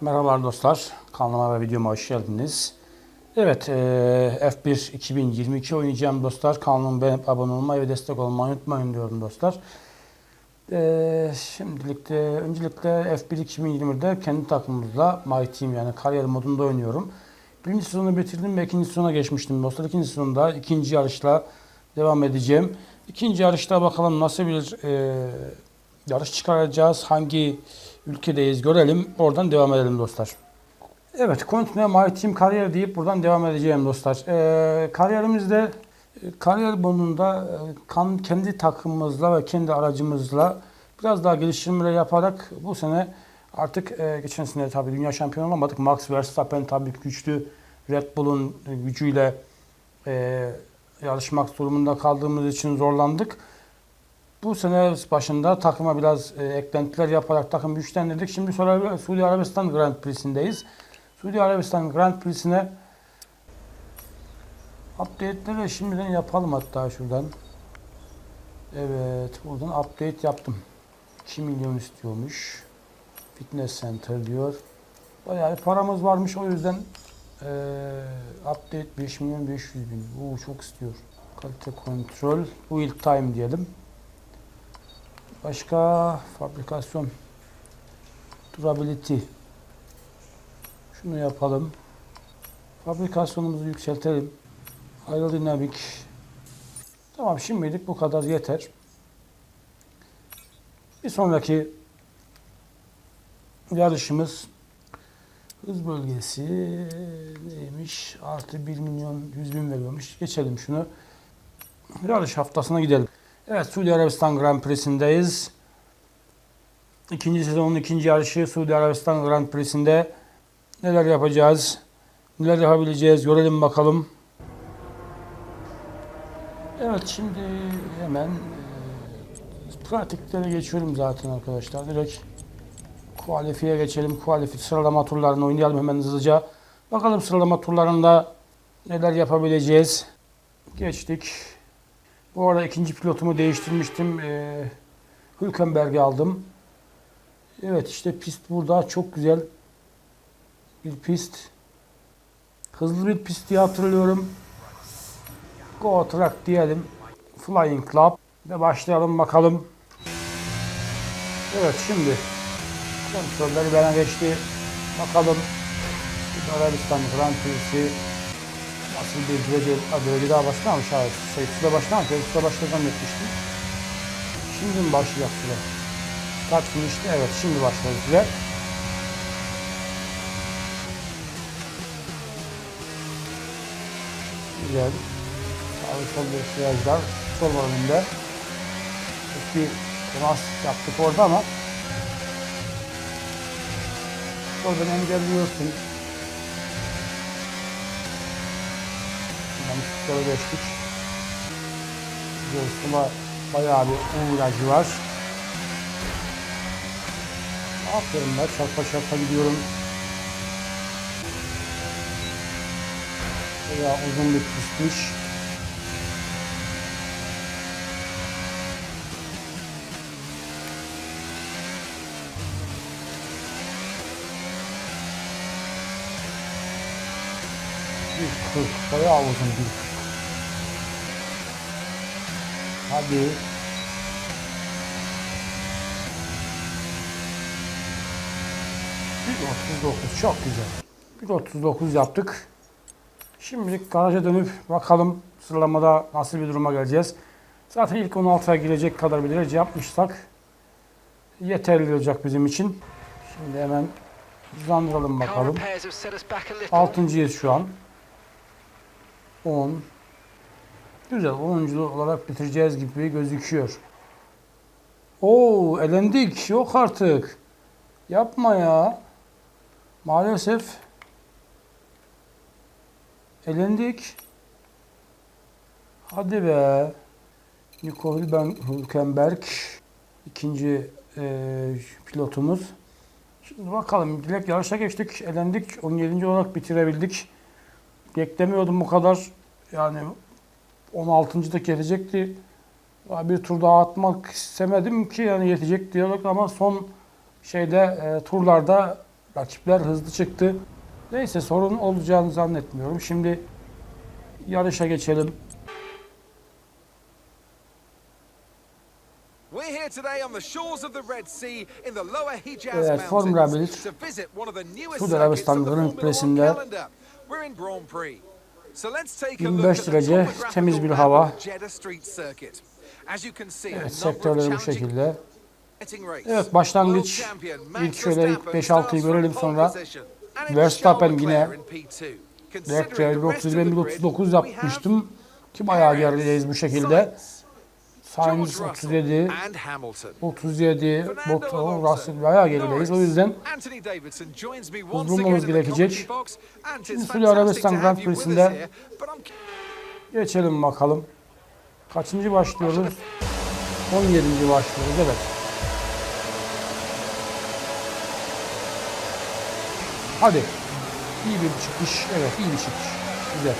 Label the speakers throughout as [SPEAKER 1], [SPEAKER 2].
[SPEAKER 1] Merhabalar dostlar, kanalıma ve videoma hoş geldiniz. Evet, eee, F1 2022 oynayacağım dostlar. Kanalıma beğenip abone olmayı ve destek olmayı unutmayın diyorum dostlar. Eee şimdilik de, öncelikle F1 2020'de kendi takımımızla My Team yani kariyer modunda oynuyorum. Birinci sezonu bitirdim ve ikinci sezona geçmiştim dostlar. İkinci sezonda ikinci yarışla devam edeceğim. İkinci yarışta bakalım nasıl bir eee, yarış çıkaracağız, hangi ülkedeyiz görelim. Oradan devam edelim dostlar. Evet, Continue My Team kariyer deyip buradan devam edeceğim dostlar. Ee, kariyerimizde e, kariyer bonunda e, kan, kendi takımımızla ve kendi aracımızla biraz daha geliştirmeler yaparak bu sene artık e, geçen sene tabii dünya şampiyonu olamadık. Max Verstappen tabii güçlü Red Bull'un gücüyle e, yarışmak durumunda kaldığımız için zorlandık. Bu sene başında takıma biraz e, eklentiler yaparak takım güçlendirdik. Şimdi Suudi Arabistan Grand Prix'sindeyiz. Suudi Arabistan Grand Prix'sine update'leri şimdiden yapalım hatta şuradan. Evet, buradan update yaptım. 2 milyon istiyormuş. Fitness Center diyor. Bayağı bir paramız varmış o yüzden eee, update 5 milyon 500 bin. Oo, çok istiyor. Kalite kontrol. Build time diyelim. Başka fabrikasyon durability. Şunu yapalım. Fabrikasyonumuzu yükseltelim. Aerodinamik. Tamam şimdilik bu kadar yeter. Bir sonraki yarışımız hız bölgesi neymiş? Artı 1 milyon 100 bin veriyormuş. Geçelim şunu. Yarış haftasına gidelim. Evet Suudi Arabistan Grand Prix'sindeyiz. İkinci sezonun ikinci yarışı Suudi Arabistan Grand Prix'sinde neler yapacağız? Neler yapabileceğiz? Görelim bakalım. Evet şimdi hemen e, pratiklere geçiyorum zaten arkadaşlar. Direkt kualifiye geçelim. Kualifi sıralama turlarını oynayalım hemen hızlıca. Bakalım sıralama turlarında neler yapabileceğiz. Geçtik. Bu arada ikinci pilotumu değiştirmiştim. Ee, Hülkenberg'i aldım. Evet işte pist burada. Çok güzel bir pist. Hızlı bir pist diye hatırlıyorum. Go Track diyelim. Flying Club. Ve başlayalım bakalım. Evet şimdi kontrolleri bana geçti. Bakalım Arabistan Grand Prix'si Nasıl bir derece, derece daha başlamamış abi. Şey, süre başlamamış. Ben süre başladı zannetmiştim. Şimdi mi başlayacak süre? Kaç finişti? Evet şimdi başladı süre. Güzel. Sağ sol bir virajlar. Sol bölümünde. Bir temas yaptık orada ama oradan engelliyorsun. Yanlışlıkla geçtik. Göğsüme bayağı bir uğraşı var. Aferin ben çarpa çarpa gidiyorum. Bayağı uzun bir pistmiş. Bir kırk, bayağı uzun bir. Hadi. Bir 39 çok güzel. Bir 39 yaptık. Şimdilik garaja dönüp bakalım sıralamada nasıl bir duruma geleceğiz. Zaten ilk 16'ya girecek kadar bir derece yapmışsak yeterli olacak bizim için. Şimdi hemen hızlandıralım bakalım.
[SPEAKER 2] repairs have set us back a little.
[SPEAKER 1] Altıncıyız şu an. 10. Güzel. 10. olarak bitireceğiz gibi gözüküyor. Oo, elendik. Yok artık. Yapma ya. Maalesef elendik. Hadi be. Nico Hülkenberg ikinci eee, pilotumuz. Şimdi bakalım. Dilek yarışa geçtik. Elendik. 17. olarak bitirebildik. Beklemiyordum bu kadar. Yani 16. da gelecekti. Bir tur daha atmak istemedim ki yani yetecek diyalog ama son şeyde e, turlarda Rakipler hızlı çıktı. Neyse sorun olacağını zannetmiyorum. Şimdi yarışa geçelim.
[SPEAKER 2] We're here today on the shores of the Red Sea in the Lower Hijaz
[SPEAKER 1] Evet, Formula
[SPEAKER 2] Mountains
[SPEAKER 1] 1,
[SPEAKER 2] to visit one of the newest
[SPEAKER 1] Suudi Arabistan Grand Prix'sinde
[SPEAKER 2] calendar. We're in Grand Prix. So let's take a look
[SPEAKER 1] 25
[SPEAKER 2] at the
[SPEAKER 1] derece temiz bir hava.
[SPEAKER 2] of Jeddah Street Circuit. As you can see, a
[SPEAKER 1] Evet sektörleri bu şekilde. Evet, başlangıç ilk şöyle ilk
[SPEAKER 2] Verstappen
[SPEAKER 1] 5-6'yı
[SPEAKER 2] starts
[SPEAKER 1] görelim sonra Verstappen yine
[SPEAKER 2] Leclerc in P2.
[SPEAKER 1] Direkt
[SPEAKER 2] Considering the rest of
[SPEAKER 1] 30
[SPEAKER 2] the
[SPEAKER 1] ben
[SPEAKER 2] grid,
[SPEAKER 1] 39
[SPEAKER 2] we have
[SPEAKER 1] yapmıştım. Ki bayağı gerideyiz bu şekilde.
[SPEAKER 2] Sainz,
[SPEAKER 1] Sainz
[SPEAKER 2] George
[SPEAKER 1] 37,
[SPEAKER 2] Russell and Hamilton.
[SPEAKER 1] 37,
[SPEAKER 2] Fernando
[SPEAKER 1] Bottas, Russell bayağı gerideyiz. O yüzden
[SPEAKER 2] the
[SPEAKER 1] gerekecek. Şimdi Suudi Arabistan Grand Prix'sinde geçelim bakalım. Kaçıncı başlıyoruz? 17. başlıyoruz evet. Hadi. İyi bir çıkış. Evet iyi bir çıkış. Güzel.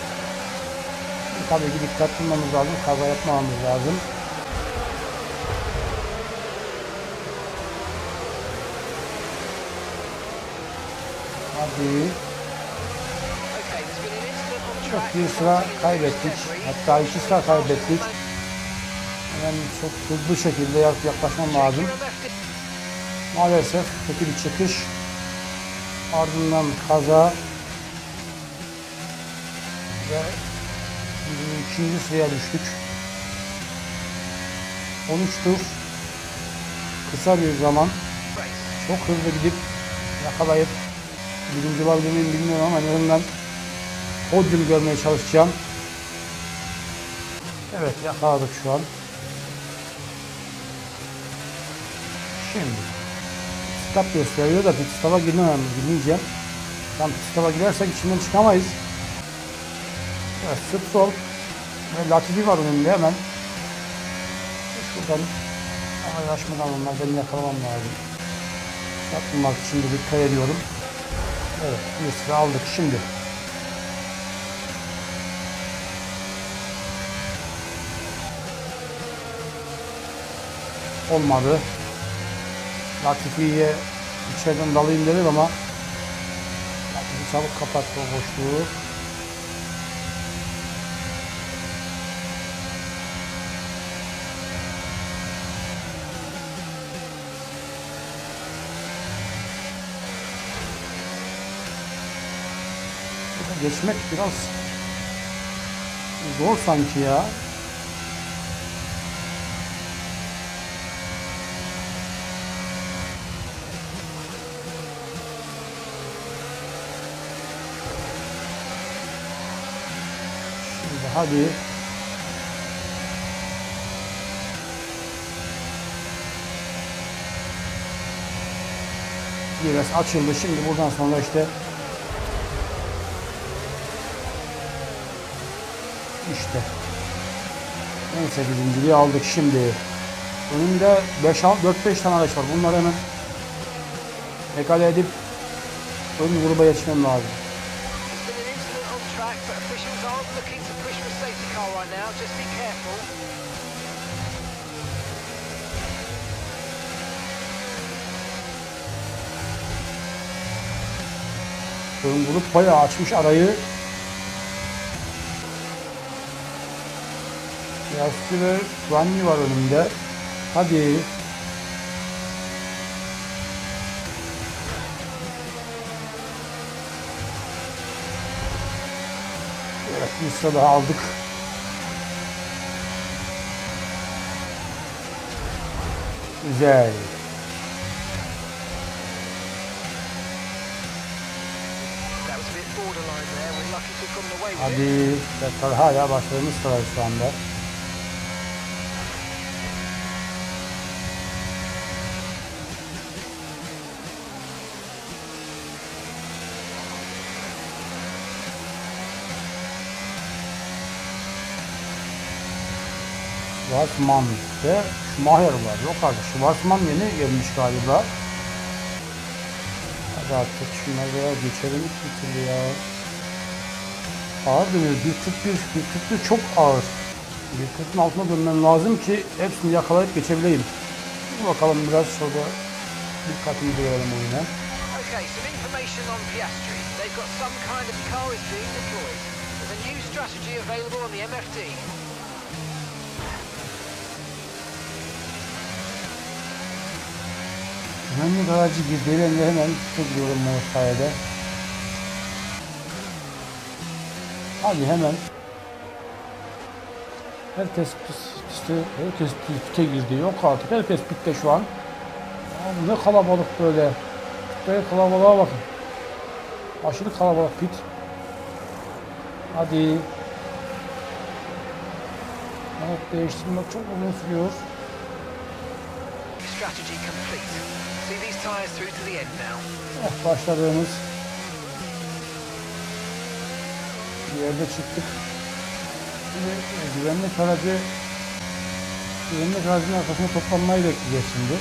[SPEAKER 1] Tabii ki dikkat bulmamız lazım. Kaza yapmamamız lazım.
[SPEAKER 3] On
[SPEAKER 1] Çok bir sıra kaybettik. Hatta iki sıra kaybettik. Hemen çok hızlı şekilde yak- yaklaşmam lazım. Maalesef kötü bir çıkış. Ardından kaza. Ve ikinci sıraya düştük. 13 tur. Kısa bir zaman. Çok hızlı gidip yakalayıp birinci olabilir miyim bilmiyorum ama en azından podyum görmeye çalışacağım. Evet yakaladık şu an. Şimdi stop gösteriyor da pit stop'a girmemem, girmeyeceğim. Tam pit stop'a girersek içinden çıkamayız. Evet Stroll ve Latifi var önünde hemen. Şuradan yavaşmadan onlar beni yakalamam lazım. Yapmamak için de dikkat ediyorum. Evet bir sıra aldık şimdi. Olmadı. Latifi'ye içeriden dalayım dedim ama Latifi çabuk kapattı o boşluğu. Geçmek biraz zor sanki ya. Şimdi hadi. Biraz açıldı. Şimdi buradan sonra işte İşte. Neyse birinciliği aldık şimdi. Önümde 4-5 tane araç var. Bunları hemen ekale edip ön gruba geçmem lazım.
[SPEAKER 3] There's been an incident on track, but officials aren't looking to push for a safety car right now. Just be careful.
[SPEAKER 1] Ön grup bayağı açmış arayı. Yassı ve Vanni var önümde. Hadi. Evet bir daha aldık. Güzel. Hadi. Tekrar hala başladığımız sıra şu anda. Schwarzman ve Schumacher var. Yok artık Schwarzman yeni gelmiş galiba. Hadi artık şunları geçelim bir türlü ya. Ağır dönüyor. 1.41, 1.41 çok ağır. 1.40'ın altına dönmem lazım ki hepsini yakalayıp geçebileyim. Dur bakalım biraz şurada dikkatimizi verelim oyuna.
[SPEAKER 3] Okay, some information on Piastri. They've got some kind of car is being deployed. There's a new strategy available on the MFD.
[SPEAKER 1] Güvenlik aracı girdi. Ben hemen gidiyorum bu sayede. Hadi hemen. Herkes piste, herkes piste girdi. Yok artık. Herkes pitte şu an. Abi ne kalabalık böyle. Pitte kalabalığa bakın. Aşırı kalabalık pit. Hadi. Evet değiştirmek çok uzun sürüyor.
[SPEAKER 3] Strategy complete.
[SPEAKER 1] Eh, başladığımız bir yerde çıktık. Şimdi e, güvenlik aracı güvenlik aracının arkasına toplanmayı bekleyeceğiz şimdi.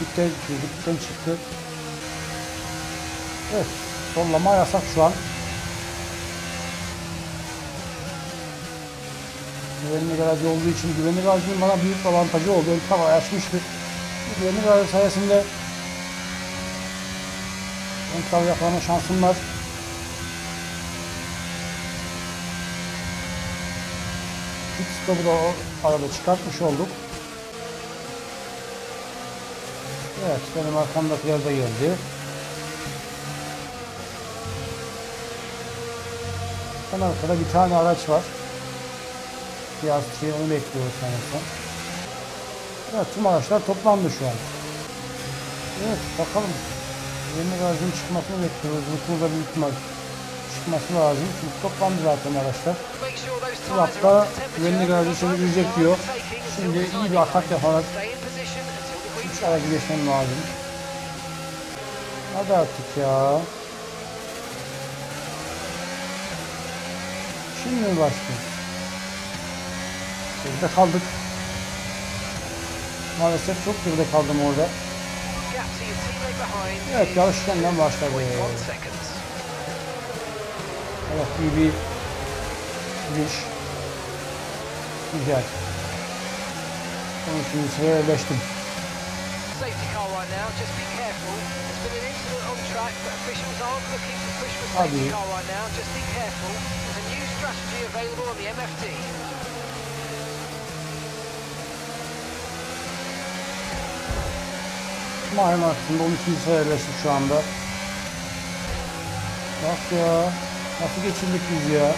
[SPEAKER 1] Bitten, bitten çıktı. Evet, sollama yasak şu an. Güvenlik aracı olduğu için güvenlik aracının bana büyük avantajı oldu. Ön tava açmıştı. Güvenlik aracı sayesinde ön tava yakalama şansım var. Pit stop'u da o arada çıkartmış olduk. Evet, benim arkamdakiler de geldi. En arkada bir tane araç var. Biraz şey onu bekliyoruz sanırsam. Evet, tüm araçlar toplandı şu an. Evet, bakalım. Yeni aracın çıkmasını bekliyoruz. Bu turda büyük ihtimal çıkması lazım. Çünkü toplandı zaten araçlar. Bu hafta güvenlik aracı girecek
[SPEAKER 3] are
[SPEAKER 1] diyor. Şimdi iyi bir atak yaparak üç aracı geçmem lazım. Hadi artık ya. Şimdi mi başlıyoruz? Geride kaldık. Maalesef çok geride kaldım orada. Evet yarış yeniden başladı.
[SPEAKER 3] 0.1 seconds.
[SPEAKER 1] Evet iyi bir giriş. Güzel. Onun için sıraya yerleştim.
[SPEAKER 3] Safety car right now, just be careful. There's been an incident on track, but officials aren't looking to push for
[SPEAKER 1] Hadi.
[SPEAKER 3] safety car right now. Just be careful. There's a new strategy available on the MFD.
[SPEAKER 1] Mahim aslında 12. sıraya yerleştik şu anda. Bak ya. Nasıl geçirdik biz ya?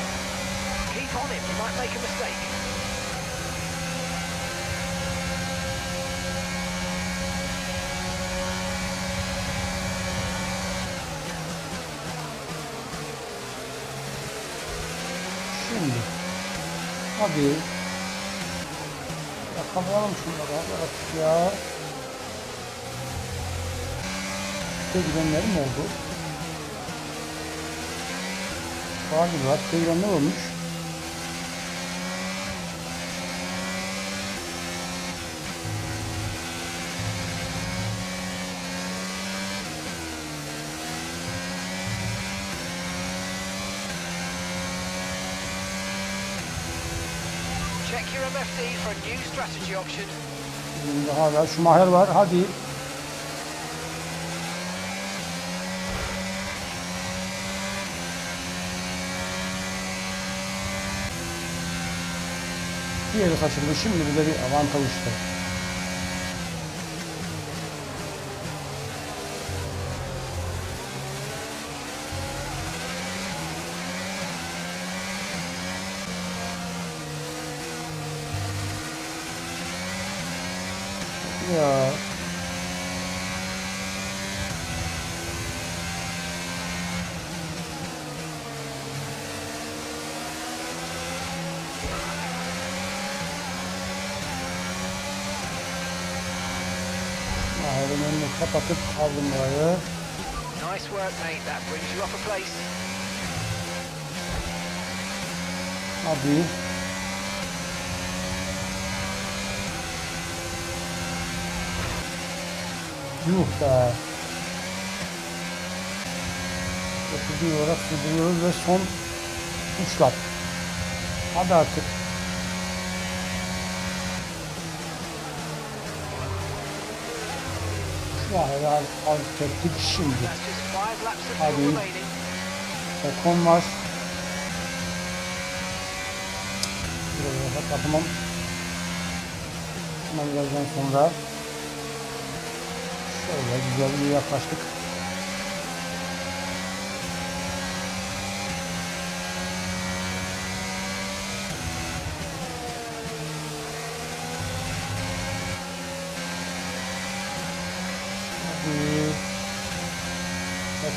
[SPEAKER 1] Şimdi. Hadi. Yakalayalım şunları hadi ya. İşte gidenlerim oldu. Galiba işte gidenler olmuş.
[SPEAKER 3] Check your MFD for a new strategy option.
[SPEAKER 1] Hala şu maher var. Hadi. Diğeri kaçırdı. Şimdi bize bir avantaj işte. Ya. Önünü kapatıp aldım burayı.
[SPEAKER 3] Nice work, mate. That brings you up a place.
[SPEAKER 1] Hadi. Yuh be. Dokuzuncu olarak sürdürüyoruz ve son 3 lap. Hadi artık. Ya helal alt ettik şimdi. Hadi. Ocon var. Buraya bak yapamam. Hemen birazdan sonra şöyle güzel bir yaklaştık.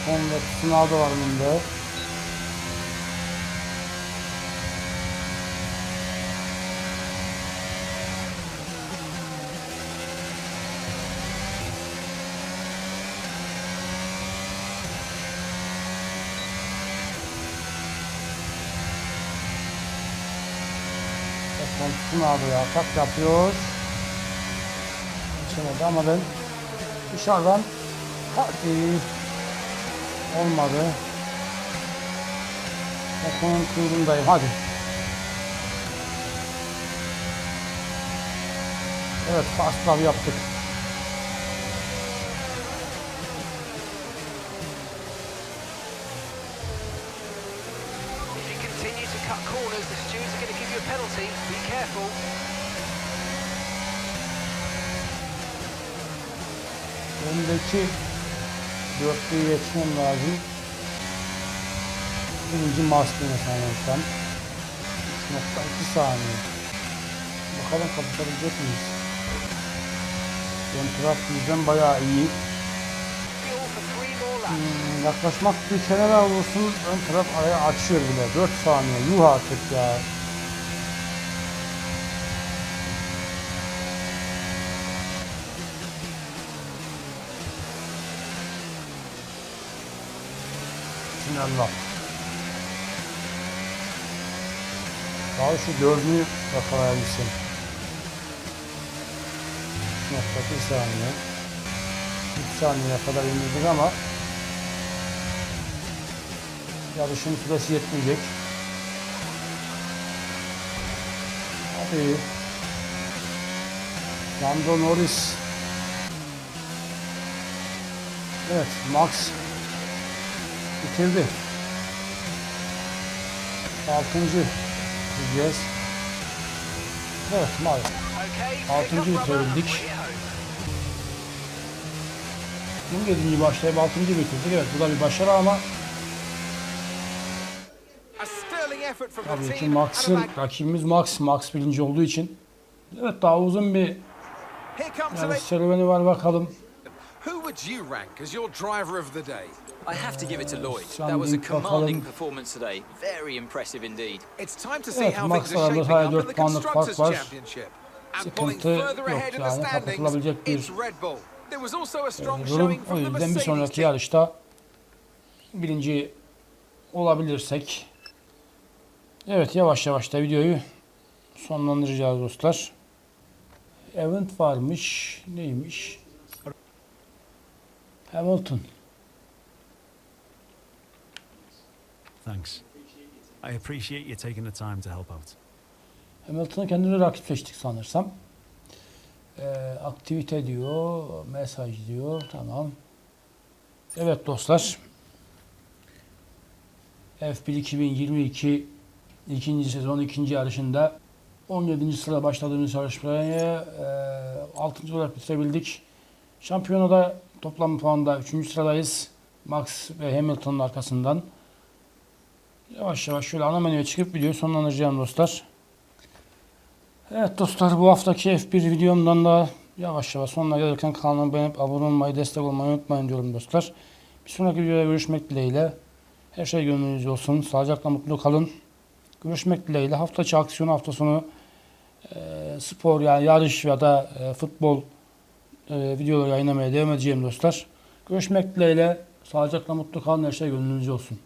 [SPEAKER 1] Ocon ve Tsunoda var bunda. Kontrolün abi ya. Tak yapıyor. Geçemedi ama ben dışarıdan hadi olmadı. Okonun kuyruğundayım. Hadi. Evet fast love yaptık. Öndeki dörtlüyü geçmem lazım. Birinci maskine sanırsam. 3.2 saniye. Bakalım kapatabilecek miyiz? Taraf bizden bayağı iyi. Hmm, yaklaşmak bir kenara olursun ön taraf araya açıyor bile. 4 saniye. Yuh artık ya. Bismillah. Daha şu dördünü yakalayabilsin. 3.1 saniye. 3 saniyeye kadar indirdik ama yarışın süresi yetmeyecek. Hadi. Lando Norris. Evet, Max bitirdi. Altıncı gideceğiz. Evet, maalesef. Altıncı
[SPEAKER 3] home.
[SPEAKER 1] Bunun yedinci başlayıp altıncı bitirdik. Evet, bu da bir başarı ama Tabii ki Max'ın rakibimiz Max. Max birinci olduğu için. Evet daha uzun bir
[SPEAKER 2] an
[SPEAKER 1] serüveni var bakalım.
[SPEAKER 2] Who would you rank as your driver of the day?
[SPEAKER 4] I have to give it to Lloyd. That was a commanding performance today. Very impressive indeed.
[SPEAKER 2] It's time to see
[SPEAKER 1] Evet,
[SPEAKER 2] how
[SPEAKER 1] Max
[SPEAKER 2] things are shaping up in the Constructors'. Championship. And pulling further ahead in the standings, it's Red Bull. There was also a strong showing from the
[SPEAKER 1] yüzden bir
[SPEAKER 2] Mercedes
[SPEAKER 1] sonraki yarışta birinci olabilirsek Evet yavaş yavaş da videoyu sonlandıracağız dostlar. Event varmış. Neymiş? Hamilton.
[SPEAKER 5] Thanks. I appreciate you taking the time to help out.
[SPEAKER 1] Hamilton'ı kendine rakip seçtik sanırsam. Ee, aktivite diyor, mesaj diyor, tamam. Evet dostlar. F1 2022 ikinci sezon ikinci yarışında 17. sırada başladığımız yarışmaya e, 6. olarak bitirebildik. Şampiyonada toplam puanda 3. sıradayız. Max ve Hamilton'ın arkasından. Yavaş yavaş şöyle ana menüye çıkıp videoyu sonlandıracağım dostlar. Evet dostlar bu haftaki F1 videomdan da yavaş yavaş sonuna gelirken kanalıma beğenip abone olmayı, destek olmayı unutmayın diyorum dostlar. Bir sonraki videoda görüşmek dileğiyle. Her şey gönlünüzce olsun. Sağlıcakla mutlu kalın. Görüşmek dileğiyle. Hafta içi aksiyon hafta sonu e, spor yani yarış ya da e, futbol e, videoları yayınlamaya devam edeceğim dostlar. Görüşmek dileğiyle. Sağlıcakla mutlu kalın. Her şey gönlünüzce olsun.